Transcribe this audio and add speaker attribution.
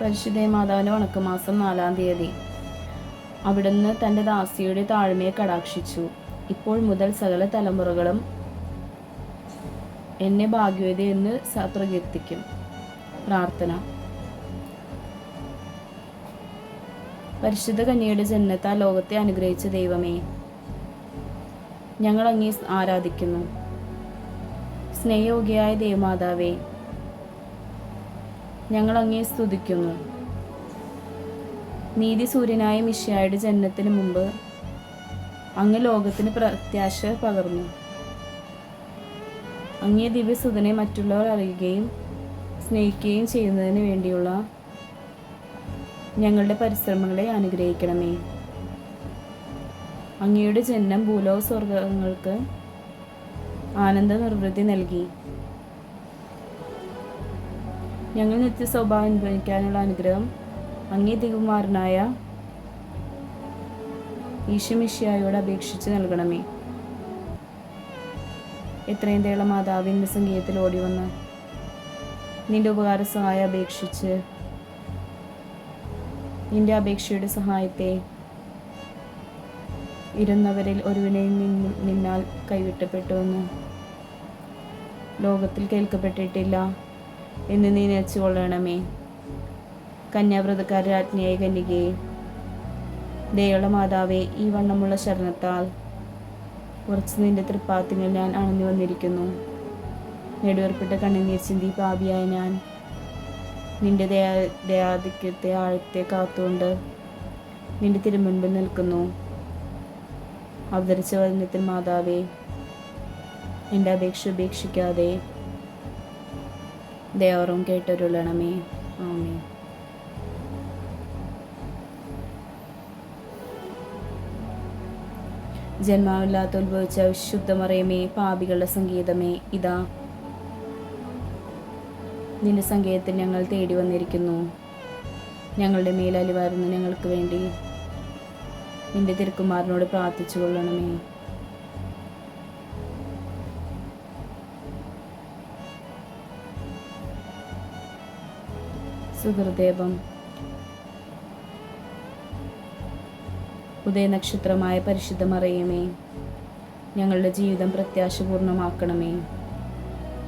Speaker 1: പരിശുദ്ധ മാതാവിന്റെ വണക്കമാസം നാലാം തീയതി. അവിടുന്ന് തന്റെ ദാസിയുടെ താഴ്മയെ കടാക്ഷിച്ചു. ഇപ്പോൾ മുതൽ സകല തലമുറകളും എന്നെ ഭാഗ്യവതി എന്ന് പ്രകീർത്തിക്കും. പ്രാർത്ഥന. പരിശുദ്ധ കന്യയുടെ ജന്മത്താൽ ലോകത്തെ അനുഗ്രഹിച്ച ദൈവമേ ഞങ്ങൾ അങ്ങേ ആരാധിക്കുന്നു. സ്നേഹയോഗ്യയായ ദേവമാതാവേ ഞങ്ങൾ അങ്ങേ സ്തുതിക്കുന്നു. നീതി സൂര്യനായ മിഷ്യായുടെ ജനനത്തിന് മുമ്പ് അങ്ങ് ലോകത്തിന് പ്രത്യാശ പകർന്നു. അങ്ങേ ദിവ്യസുതനെ മറ്റുള്ളവർ അറിയുകയും സ്നേഹിക്കുകയും ചെയ്യുന്നതിന് വേണ്ടിയുള്ള ഞങ്ങളുടെ പരിശ്രമങ്ങളെ അനുഗ്രഹിക്കണമേ. അങ്ങയുടെ ജനനം ഭൂലോക സ്വർഗങ്ങൾക്ക് ആനന്ദ നിർവൃത്തി നൽകി. ഞങ്ങൾ നിത്യ സ്വഭാവം അനുഭവിക്കാനുള്ള അനുഗ്രഹം അങ്ങേ ദികുമാരനായ ഈശമിഷ്യായോട് അപേക്ഷിച്ച് നൽകണമേ. എത്രയും തേള മാതാവിന്റെ സംഗീതത്തിൽ ഓടി വന്ന് നിന്റെ ഉപകാര സഹായം അപേക്ഷിച്ച് നിന്റെ അപേക്ഷയുടെ സഹായത്തെ ഇരുന്നവരിൽ ഒരുവിനെയും നിന്നു നിന്നാൽ കൈവിട്ടപ്പെട്ടുവെന്ന് ലോകത്തിൽ കേൾക്കപ്പെട്ടിട്ടില്ല. എന്ന് നീ നിലച്ചുകൊള്ളണമേ കന്യാവ്രതക്കാർ രാജ്ഞിയായ കന്യകയെ ദയുള്ള മാതാവേ ഈ വണ്ണമുള്ള ശരണത്താൽ കുറച്ച് നിന്റെ തൃപ്പാത്തിങ്ങൾ ഞാൻ അണഞ്ഞു വന്നിരിക്കുന്നു. നെടുവേർപ്പെട്ട കണ്ണുനീർ ചിന്തി പാപിയായ ഞാൻ നിന്റെ ദയാ ദയാധിക്യത്തെ ആഴത്തെ കാത്തുകൊണ്ട് നിന്റെ തിരുമുൻപിൽ നിൽക്കുന്നു. അവതരിച്ച വചനത്തിൽ മാതാവേ എന്റെ അപേക്ഷ ഉപേക്ഷിക്കാതെ ദയാറും കേട്ടൊരുളണമേ. ആമേ ജന്മാവില്ലാത്ത ഉത്ഭവിച്ച വിശുദ്ധമറിയമേ പാപികളുടെ സംഗീതമേ ഇതാ. നിന്റെ സംഗീതത്തിൽ ഞങ്ങൾ തേടി വന്നിരിക്കുന്നു. ഞങ്ങളുടെ മേലലിവാരുന്ന ഞങ്ങൾക്ക് വേണ്ടി. നിന്റെ തിരുക്കുമാരനോട് പ്രാർത്ഥിച്ചു കൊള്ളണമേ സുഹൃദേവം ഉദയനക്ഷത്രമായ പരിശുദ്ധമറിയമേ ഞങ്ങളുടെ ജീവിതം പ്രത്യാശപൂർണമാക്കണമേ.